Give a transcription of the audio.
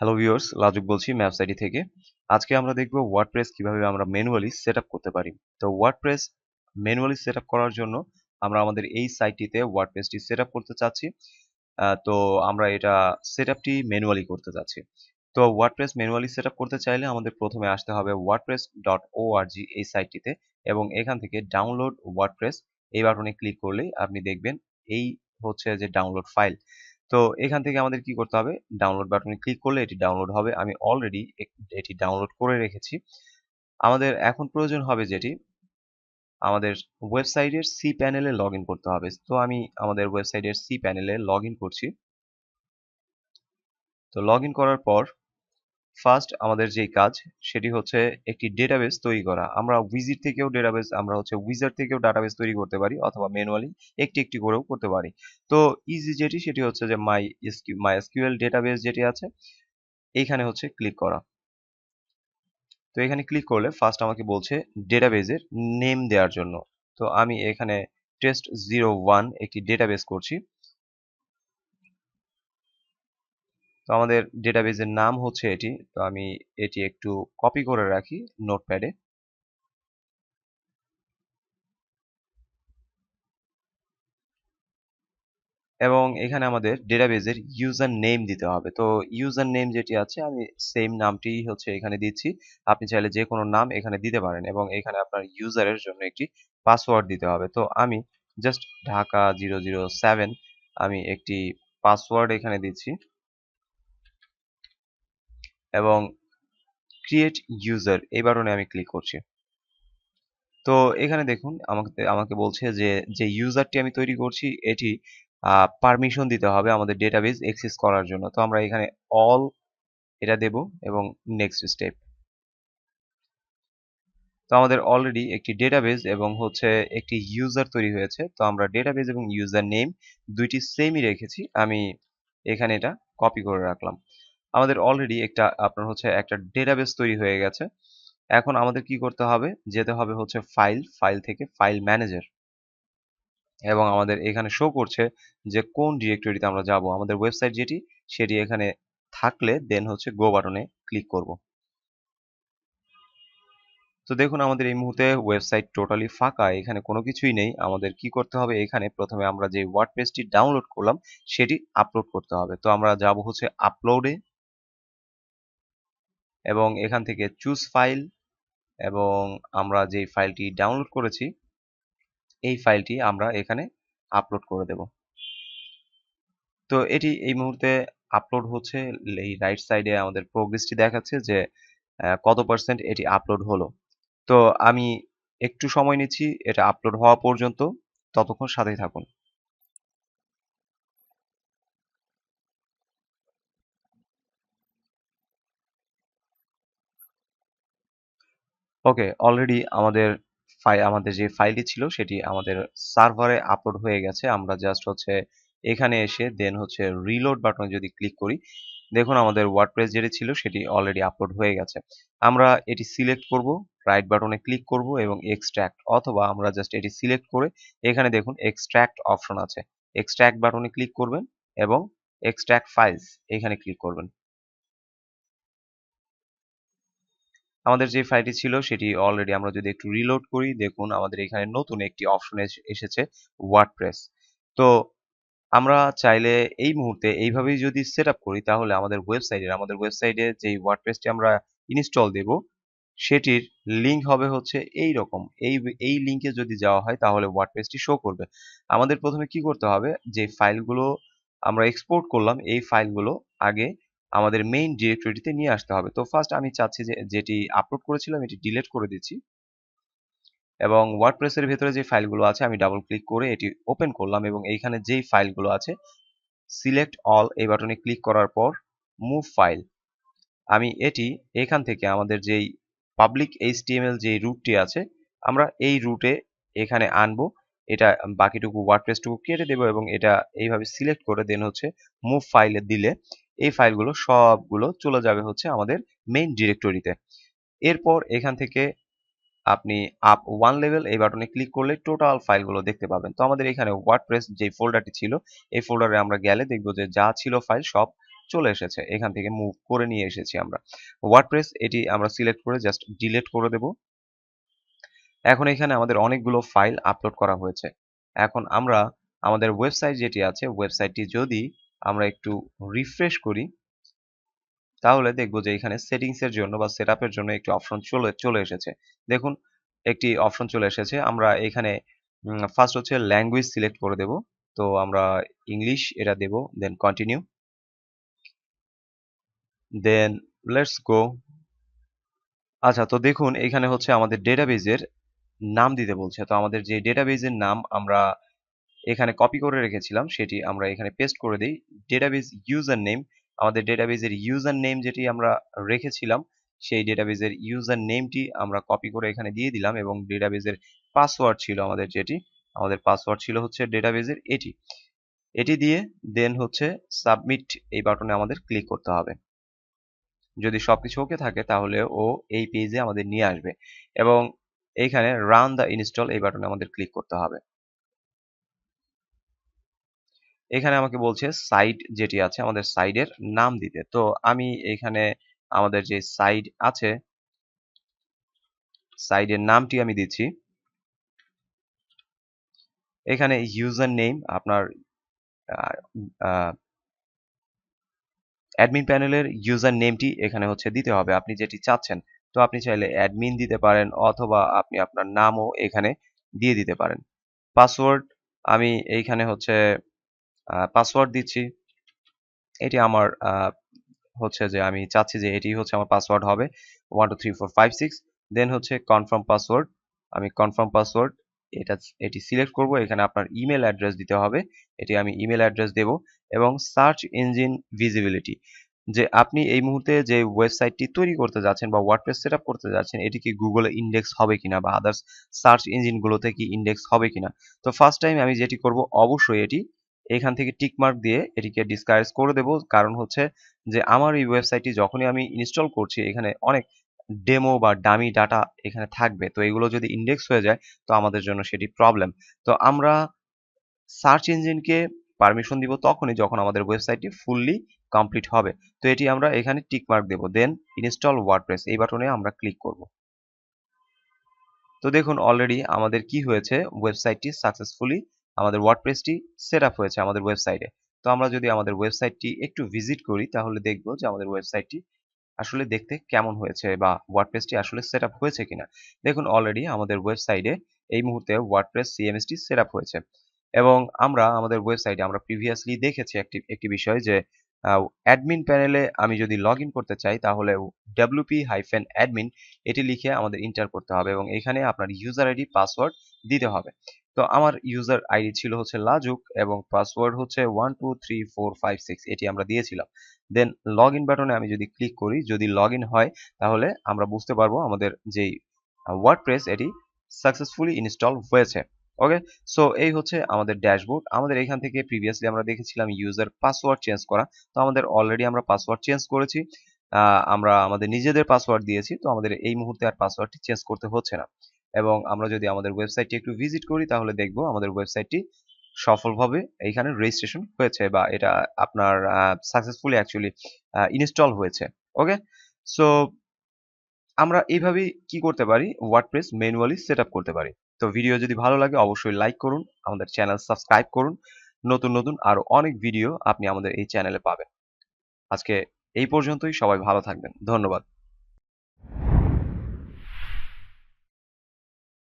Hello viewers লাজুক বলছি maps ID থেকে। আজকে আমরা দেখব ওয়ার্ডপ্রেস কীভাবে আমরা ম্যানুয়ালি সেট করতে পারি। তো ওয়ার্ডপ্রেস ম্যানুয়ালি সেট করার জন্য আমরা আমাদের এই সাইটটিতে ওয়ার্ডপ্রেসটি সেট করতে চাচ্ছি। তো আমরা এটা সেট আপটি ম্যানুয়ালি করতে চাচ্ছি। তো ওয়ার্ডপ্রেস ম্যানুয়ালি সেট করতে চাইলে আমাদের প্রথমে আসতে হবে ওয়ার্ডপ্রেস ডট ওআরজি এই সাইটটিতে এবং এখান থেকে ডাউনলোড ওয়ার্ডপ্রেস এই বাটনে ক্লিক করলেই আপনি দেখবেন এই হচ্ছে যে ডাউনলোড ফাইল তো এখান থেকে আমাদের কি করতে হবে? ডাউনলোড বাটনে ক্লিক করলে এটি ডাউনলোড হবে। আমি অলরেডি এটি ডাউনলোড করে রেখেছি। আমাদের এখন প্রয়োজন হবে যেটি, আমাদের ওয়েবসাইটের সি প্যানেলে লগ করতে হবে। তো আমি আমাদের ওয়েবসাইটের সি প্যানেলে লগ করছি। তো লগ করার পর ফার্স্ট আমাদের যেই কাজ, সেটি হচ্ছে একটি ডেটাবেস তৈরি করা। আমরা উইজিট থেকেও ডেটাবেস আমরা হচ্ছে উইজার থেকেও ডাটাবেস তৈরি করতে পারি অথবা ম্যানুয়ালি একটি একটি করেও করতে পারি। তো ইজি যেটি, সেটি হচ্ছে যে মাই মাই এসকিউএল ডেটাবেস যেটি আছে, এইখানে হচ্ছে ক্লিক করা। তো এখানে ক্লিক করলে ফার্স্ট আমাকে বলছে ডেটাবেজের নেম দেওয়ার জন্য। তো আমি এখানে টেস্ট জিরো ওয়ান একটি ডেটাবেস করছি। তো আমাদের ডেটাবেজের নাম হচ্ছে এটি। তো আমি এটি একটু কপি করে রাখি নোটপ্যাডে এবং এখানে আমাদের ডেটাবেজের ইউজার নেম দিতে হবে। তো ইউজার নেম যেটি আছে, আমি সেম নামটি হচ্ছে এখানে দিচ্ছি। আপনি চাইলে যে কোনো নাম এখানে দিতে পারেন এবং এখানে আপনার ইউজারের জন্য একটি পাসওয়ার্ড দিতে হবে। তো আমি just Dhaka zero zero seven আমি একটি পাসওয়ার্ড এখানে দিচ্ছি। এবং ক্রিয়েট ইউজার এই বাটনে আমি ক্লিক করছি। তো এখানে দেখুন, আমাকে আমাকে বলছে যে যে ইউজারটি আমি তৈরি করছি, এটি পারমিশন দিতে হবে আমাদের ডেটাবেস অ্যাক্সেস করার জন্য। তো আমরা এখানে অল এটা দেব এবং নেক্সট স্টেপ তো আমাদের অলরেডি একটি ডেটাবেস এবং হচ্ছে একটি ইউজার তৈরি হয়েছে। তো আমরা ডেটাবেস এবং ইউজার নেম দুইটি সেমই রেখেছি। আমি এখানে এটা কপি করে রাখলাম। আমাদের অলরেডি একটা, আপনার হচ্ছে একটা ডেটাবেস তৈরি হয়ে গেছে। এখন আমাদের কি করতে হবে? যেতে হবে হচ্ছে ফাইল ফাইল থেকে ফাইল ম্যানেজার এবং আমাদের এখানে শো করছে যে কোন ডিরেক্টরিতে আমরা যাব। আমাদের ওয়েবসাইট যেটি, সেটি এখানে থাকলে দেন হচ্ছে গো বাটনে ক্লিক করব। তো দেখুন, আমাদের এই মুহূর্তে ওয়েবসাইট টোটালি ফাঁকা, এখানে কোনো কিছুই নেই। আমাদের কি করতে হবে? এখানে প্রথমে আমরা যে ওয়ার্ডপ্রেসটি ডাউনলোড করলাম, সেটি আপলোড করতে হবে। তো আমরা যাব হচ্ছে আপলোডে এবং এখান থেকে চুজ ফাইল এবং আমরা যে ফাইলটি ডাউনলোড করেছি, এই ফাইলটি আমরা এখানে আপলোড করে দেব। তো এটি এই মুহূর্তে আপলোড হচ্ছে, এই রাইট সাইডে আমাদের প্রোগ্রেসটি দেখাচ্ছে যে কত পার্সেন্ট এটি আপলোড হলো। তো আমি একটু সময় নিচ্ছি, এটা আপলোড হওয়া পর্যন্ত, ততক্ষণ সাথেই থাকুন। ওকে অলরেডি আমাদের ফাইল আমাদের যে ফাইলটি ছিল, সেটি আমাদের সার্ভারে আপলোড হয়ে গেছে। আমরা জাস্ট হচ্ছে এখানে এসে দেন হচ্ছে রিলোড বাটনে যদি ক্লিক করি, দেখুন আমাদের ওয়ার্ডপ্রেস যেটি ছিল, সেটি অলরেডি আপলোড হয়ে গেছে। আমরা এটি সিলেক্ট করব রাইট বাটনে ক্লিক করব এবং এক্সট্র্যাক্ট অথবা আমরা জাস্ট এটি সিলেক্ট করে, এখানে দেখুন এক্সট্র্যাক্ট অপশন আছে। এক্সট্র্যাক্ট বাটনে ক্লিক করবেন এবং এক্সট্র্যাক্ট ফাইলস এখানে ক্লিক করবেন। আমাদের যে ফাইলটি ছিল সেটি অলরেডি আমরা যদি একটু রিলোড করি, দেখুন আমাদের এখানে নতুন একটি অপশন এসেছে ওয়ার্ডপ্রেস তো আমরা চাইলে এই মুহূর্তে এইভাবেই যদি সেট করি, তাহলে আমাদের ওয়েবসাইটের আমাদের ওয়েবসাইটে যে ওয়ার্ডপ্রেসটি আমরা ইনস্টল দেব, সেটির লিঙ্ক হবে হচ্ছে এই রকম এই এই লিঙ্কে যদি যাওয়া হয়, তাহলে ওয়ার্ডপ্রেসটি শো করবে। আমাদের প্রথমে কি করতে হবে, যে ফাইলগুলো আমরা এক্সপোর্ট করলাম, এই ফাইলগুলো আগে আমাদের মেইন ডিরেক্টরিতে নিয়ে আসতে হবে। তো ফার্স্ট আমি চাচ্ছি যে, যেটি আপলোড করেছিলাম, এটি ডিলিট করে দিচ্ছি। এবং ওয়ার্ডপ্রেসের ভেতরে যে ফাইলগুলো আছে, আমি ডাবল ক্লিক করে এটি ওপেন করলাম এবং এইখানে যেই ফাইলগুলো আছে সিলেক্ট অল এই বাটনে ক্লিক করার পর মুভ ফাইল আমি এটি এখান থেকে আমাদের যেই পাবলিক এইচটিএমএল যেই রুটটি আছে, আমরা এই রুটে এখানে আনব। এটা বাকিটুকু ওয়ার্ডপ্রেসটুকু কেটে দেবো এবং এটা এইভাবে সিলেক্ট করে দেন হচ্ছে মুভ ফাইলে দিলে এই ফাইলগুলো সবগুলো চলে যাবে হচ্ছে আমাদের মেইন ডিরেক্টরিতে। এরপর এখান থেকে আপনি আপ ওয়ান লেভেল এই বাটনে ক্লিক করলে টোটাল ফাইলগুলো দেখতে পাবেন। তো আমাদের এখানে ওয়ার্ডপ্রেস যে ফোল্ডারটি ছিল, এই ফোল্ডারে আমরা গেলে দেখব যে যা ছিল ফাইল সব চলে এসেছে। এখান থেকে মুভ করে নিয়ে এসেছি আমরা। ওয়ার্ডপ্রেস এটি আমরা সিলেক্ট করে জাস্ট ডিলিট করে দেব। এখন এখানে আমাদের অনেকগুলো ফাইল আপলোড করা হয়েছে। এখন আমরা আমাদের ওয়েবসাইট যেটি আছে ওয়েবসাইটটি যদি আমরা একটু রিফ্রেশ করি, তাহলে দেখব যে এখানে সেটিংস এর জন্য বা সেট সেটআপের জন্য একটি অপশন চলে চলে এসেছে। দেখুন, একটি অপশন চলে এসেছে। আমরা এখানে ফার্স্ট হচ্ছে ল্যাঙ্গুয়েজ সিলেক্ট করে দেব। তো আমরা ইংলিশ এটা দেব দেন কন্টিনিউ দেন লেটস গো আচ্ছা তো দেখুন, এখানে হচ্ছে আমাদের ডেটাবেজের নাম দিতে বলছে। তো আমাদের যে ডেটাবেজের নাম আমরা এখানে কপি করে রেখেছিলাম, সেটি আমরা এখানে পেস্ট করে দিই। ডেটাবেজ ইউজার নেম আমাদের ডেটাবেজের ইউজার নেম যেটি আমরা রেখেছিলাম, সেই ডেটাবেজের ইউজার নেমটি আমরা কপি করে এখানে দিয়ে দিলাম এবং ডেটাবেজের পাসওয়ার্ড ছিল আমাদের যেটি, আমাদের পাসওয়ার্ড ছিল হচ্ছে ডেটাবেজের এটি। এটি দিয়ে দেন হচ্ছে সাবমিট এই বাটনে আমাদের ক্লিক করতে হবে। যদি সবকিছু ওকে থাকে, তাহলে ও এই পেজে আমাদের নিয়ে আসবে এবং এইখানে রান দ্য ইনস্টল এই বাটনে আমাদের ক্লিক করতে হবে। এখানে আমাকে বলছে সাইড যেটি আছে, আমাদের সাইডের নাম দিতে। তো আমি এখানে আমাদের যে সাইড আছে সাইডের নামটি আমি দিচ্ছি। এখানে ইউজার নেম আপনার অ্যাডমিন প্যানেলের ইউজার নেমটি এখানে হচ্ছে দিতে হবে। আপনি যেটি চাচ্ছেন, তো আপনি চাইলে অ্যাডমিন দিতে পারেন অথবা আপনি আপনার নামও এখানে দিয়ে দিতে পারেন। পাসওয়ার্ড আমি এইখানে হচ্ছে পাসওয়ার্ড দিচ্ছি। এটি আমার হচ্ছে যে আমি চাচ্ছি যে এটি হচ্ছে আমার পাসওয়ার্ড হবে। One two three four five six then হচ্ছে কনফার্ম পাসওয়ার্ড আমি কনফার্ম পাসওয়ার্ড এটা, এটি সিলেক্ট করব। এখানে আপনার ইমেল অ্যাড্রেস দিতে হবে। এটি আমি ইমেল অ্যাড্রেস দেব এবং সার্চ ইঞ্জিন ভিজিবিলিটি যে আপনি এই মুহূর্তে যে ওয়েবসাইটটি তৈরি করতে যাচ্ছেন বা ওয়ার্ডপ্রেস সেট আপ করতে যাচ্ছেন, এটি কি গুগলে ইন্ডেক্স হবে কিনা বা আদার্স সার্চ ইঞ্জিনগুলোতে কি ইন্ডেক্স হবে কিনা? তো ফার্স্ট টাইম আমি যেটি করব, অবশ্যই এটি এখান থেকে টিক মার্ক দিয়ে এটিকে ডিসকারেজ করে দেব। কারণ হচ্ছে যে, আমার এই ওয়েবসাইটটি যখনই আমি ইনস্টল করছি, এখানে অনেক ডেমো বা ডামি ডাটা এখানে থাকবে। তো এগুলো যদি ইন্ডেক্স হয়ে যায়, তো আমাদের জন্য সেটি প্রবলেম তো আমরা সার্চ ইঞ্জিনকে পারমিশন দিব তখনই যখন আমাদের ওয়েবসাইটটি ফুললি কমপ্লিট হবে। তো এটি আমরা এখানে টিক মার্ক দেব। দেন ইনস্টল ওয়ার্ডপ্রেস এই বাটনে আমরা ক্লিক করব। তো দেখুন অলরেডি আমাদের কি হয়েছে? ওয়েবসাইটটি সাকসেসফুলি আমাদের ওয়ার্ডপ্রেসটি সেট আপ হয়েছে আমাদের ওয়েবসাইটে তো আমরা যদি আমাদের ওয়েবসাইটটি একটু ভিজিট করি, তাহলে দেখব যে আমাদের ওয়েবসাইটটি আসলে দেখতে কেমন হয়েছে বা ওয়ার্ডপ্রেসটি আসলে সেট আপ হয়েছে কিনা। দেখুন অলরেডি আমাদের ওয়েবসাইটে এই মুহূর্তে ওয়ার্ডপ্রেস সিএমএসটি সেট আপ হয়েছে। এবং আমরা আমাদের ওয়েবসাইটে আমরা প্রিভিয়াসলি দেখেছি একটি একটি বিষয় যে অ্যাডমিন প্যানেলে আমি যদি লগ করতে চাই, তাহলে ডাব্লিউপি হাইফেন অ্যাডমিন এটি লিখে আমাদের ইন্টার করতে হবে এবং এখানে আপনার ইউজার আইডি পাসওয়ার্ড দিতে হবে। তো আমার ইউজার আইডি ছিল হচ্ছে লাজুক এবং পাসওয়ার্ড হচ্ছে one two three four five six এটি আমরা দিয়েছিলাম। দেন লগ ইন বাটনে আমি যদি ক্লিক করি, যদি লগ হয়, তাহলে আমরা বুঝতে পারব আমাদের যেই ওয়ার্ডপ্রেস এটি সাকসেসফুলি ইনস্টল হয়েছে। ওকে সো এই হচ্ছে আমাদের ড্যাশবোর্ড আমাদের এখান থেকে প্রিভিয়াসলি আমরা দেখেছিলাম ইউজার পাসওয়ার্ড চেঞ্জ করা। তো আমাদের অলরেডি আমরা পাসওয়ার্ড চেঞ্জ করেছি। আমরা আমাদের নিজেদের পাসওয়ার্ড দিয়েছি। তো আমাদের এই মুহূর্তে আর পাসওয়ার্ডটি চেঞ্জ করতে হচ্ছে না। এবং আমরা যদি আমাদের ওয়েবসাইটটি একটু ভিজিট করি, তাহলে দেখব আমাদের ওয়েবসাইটটি সফলভাবে এইখানে রেজিস্ট্রেশন হয়েছে বা এটা আপনার সাকসেসফুলি অ্যাকচুয়ালি ইনস্টল হয়েছে। ওকে সো আমরা এইভাবেই কি করতে পারি? ওয়ার্ডপ্রেস ম্যানুয়ালি সেট করতে পারি। তো ভিডিও যদি ভালো লাগে, অবশ্যই লাইক করুন, আমাদের চ্যানেল সাবস্ক্রাইব করুন। নতুন নতুন আরও অনেক ভিডিও আপনি আমাদের এই চ্যানেলে পাবেন। আজকে এই পর্যন্তই, সবাই ভালো থাকবেন। ধন্যবাদ।